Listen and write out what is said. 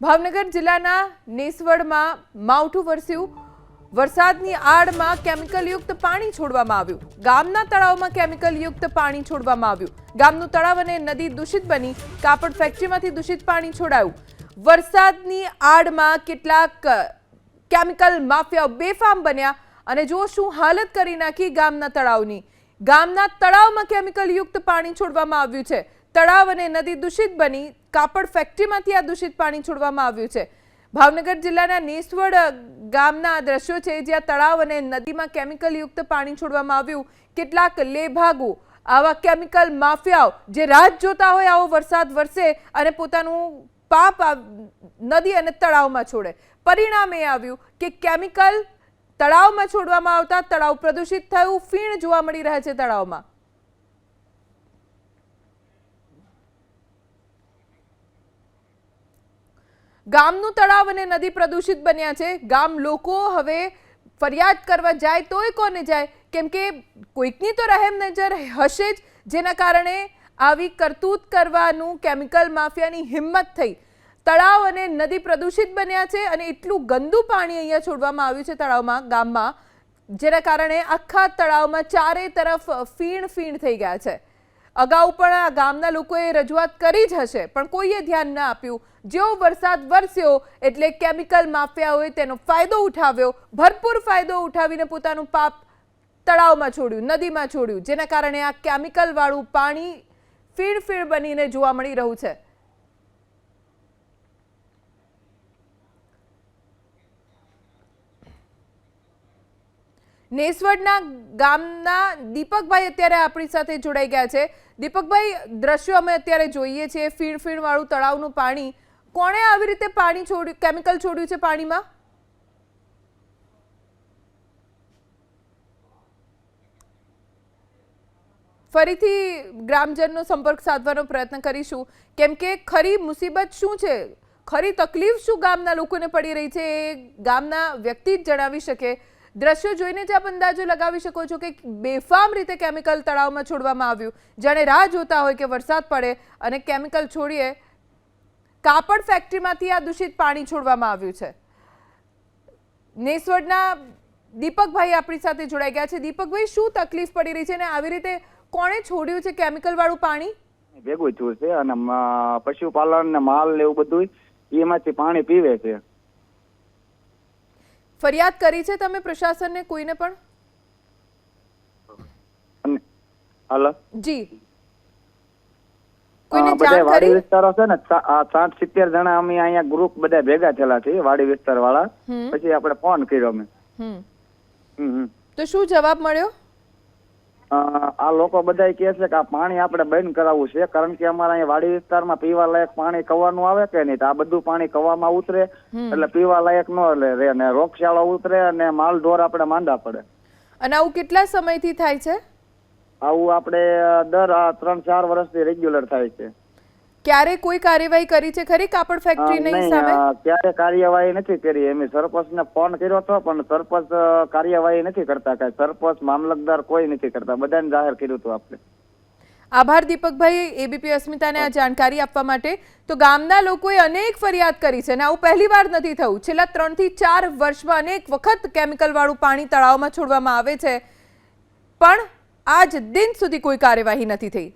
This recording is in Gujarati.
ભાવનગર જિલ્લાના નેસવડમાં માવઠું વરસ્યું. વરસાદની આડમાં કેમિકલયુક્ત પાણી છોડવામાં આવ્યું. ગામના તળાવમાં કેમિકલયુક્ત પાણી છોડવામાં આવ્યું. ગામનું તળાવ અને નદી દૂષિત બની. કાપડ ફેક્ટરીમાંથી દૂષિત પાણી છોડાયું. વરસાદની આડમાં કેટલાક કેમિકલ માફિયાઓ બેફામ બન્યા અને જો શું હાલત કરી નાખી ગામના તળાવની. ગામના તળાવમાં કેમિકલયુક્ત પાણી છોડવામાં આવ્યું છે. તળાવ અને નદી દૂષિત બની. કાપડ ફેક્ટરીમાંથી આ દૂષિત પાણી છોડવામાં આવ્યું છે. ભાવનગર જિલ્લાના નેસવડ ગામના દ્રશ્યો છે, જ્યાં તળાવ અને નદીમાં કેમિકલયુક્ત પાણી છોડવામાં આવ્યું. કેટલાક લેભાગુ, આવા કેમિકલ માફિયાઓ જે રાત જોતા હોય આવો વરસાદ વરસે અને પોતાનું પાપ નદી અને તળાવમાં છોડે. પરિણામ એ આવ્યું કે કેમિકલ તળાવમાં છોડવામાં આવતા તળાવ પ્રદૂષિત થયું, ફીણ જોવા મળી રહે છે તળાવમાં. ગામનું તળાવ અને નદી પ્રદૂષિત બન્યા છે. ગામ લોકો હવે ફરિયાદ કરવા જાય તોય કોને જાય? કેમ કે કોઈકની તો રહેમ નજર હશે જ, જેના કારણે આવી કરતૂત કરવાનું કેમિકલ માફિયાની હિંમત થઈ. તળાવ અને નદી પ્રદૂષિત બન્યા છે અને એટલું ગંદુ પાણી અહીંયા છોડવામાં આવ્યું છે તળાવમાં, ગામમાં, જેના કારણે આખા તળાવમાં ચારે તરફ ફીણ ફીણ થઈ ગયા છે. અગાઉ પણ આ ગામના લોકોએ રજૂઆત કરી જ હશે, પણ કોઈએ ધ્યાન ન આપ્યું. જેવો વરસાદ વરસ્યો એટલે કેમિકલ માફિયાઓએ તેનો ફાયદો ઉઠાવ્યો. ભરપૂર ફાયદો ઉઠાવીને પોતાનું પાપ તળાવમાં છોડ્યું, નદીમાં છોડ્યું, જેના કારણે આ કેમિકલવાળું પાણી ફીણ ફીણ બનીને જોવા મળી રહ્યું છે. નેસવડના ગામના દીપકભાઈ અત્યારે આપણી સાથે જોડાઈ ગયા છે. દીપકભાઈ, દ્રશ્યો અમે અત્યારે જોઈએ છીએ. ફીણ ફીણ વાળું તળાવનું પાણી. કોણે આવી રીતે પાણી છોડ્યું, કેમિકલ છોડ્યું છે પાણીમાં? ફરીથી ગ્રામજનનો સંપર્ક સાધવાનો પ્રયત્ન કરીશું. કેમ કે ખરી મુસીબત શું છે? ખરી તકલીફ શું ગામના લોકોને પડી રહી છે? એ ગામના વ્યક્તિ જ જણાવી શકે. દ્રશ્યો જોઈને જ આપ અંદાજો લગાવી શકો છો કે બેફામ રીતે કેમિકલ તળાવમાં છોડવામાં આવ્યું. જાણે રાહ જોતા હોય કે વરસાદ પડે અને કેમિકલ છોડીએ કાપડ ફેક્ટરીમાંથી આ દૂષિત પાણી છોડવામાં આવ્યું છે. નેસવડના દીપકભાઈ આપણી સાથે જોડાઈ ગયા છે. દીપકભાઈ, શું તકલીફ પડી રહી છે અને આવી રીતે કોણે છોડ્યું છે કેમિકલ વાળું પાણી? ભેગું થયું છે અને પશુપાલન ને માલ ને એવું બધું એમાંથી પાણી પીવે છે. ફરિયાદ કરી છે તમે પ્રશાસનને કોઈને પણ? હલો. જી. વાડી વિસ્તારો છે ને આ સાઠ સિત્તેર જણા અમે અહીંયા ગ્રુપ બધા ભેગા થયેલા છે વાડી વિસ્તાર વાળા પછી આપણે ફોન કર્યો અમે. તો શું જવાબ મળ્યો? આ લોકો બધા કહે છે કે આ પાણી આપણે બંધ કરાવવું છે કારણ કે અમારા અહીંયા વાડી વિસ્તારમાં પીવા લાયક પાણી કવાનું આવે કે નહીં? તો આ બધું પાણી કવામાં ઉતરે એટલે પીવા લાયક ન રહે ને રોગચાળો ઉતરે અને માલ ઢોર આપણે માંદા પડે. અને આવું કેટલા સમયથી થાય છે? આવું આપણે દર આ ત્રણ ચાર વર્ષથી રેગ્યુલર થાય છે. ક્યારે કોઈ કાર્યવાહી કરી છે? ખરી કાપડ ફેક્ટરી નહીં, સામે ક્યારે કાર્યવાહી નથી કરી? એમ સરપંચ ને ફોન કર્યો હતો પણ સરપંચ કાર્યવાહી નથી કરતા કઈ. સરપંચ મામલતદાર કોઈ નથી કરતા. બધાને જાહેર કર્યું હતું આપણે. આભાર દીપકભાઈ એબીપી અસ્મિતાને આ જાણકારી આપવા માટે. તો ગામના લોકોએ અનેક ફરિયાદ કરી છે અને આવું પહેલી વાર નથી થયું. છેલ્લા ત્રણથી ચાર વર્ષમાં અનેક વખત કેમિકલ વાળું પાણી તળાવમાં છોડવામાં આવે છે. પણ આજ દિન સુધી કોઈ કાર્યવાહી નથી થઈ.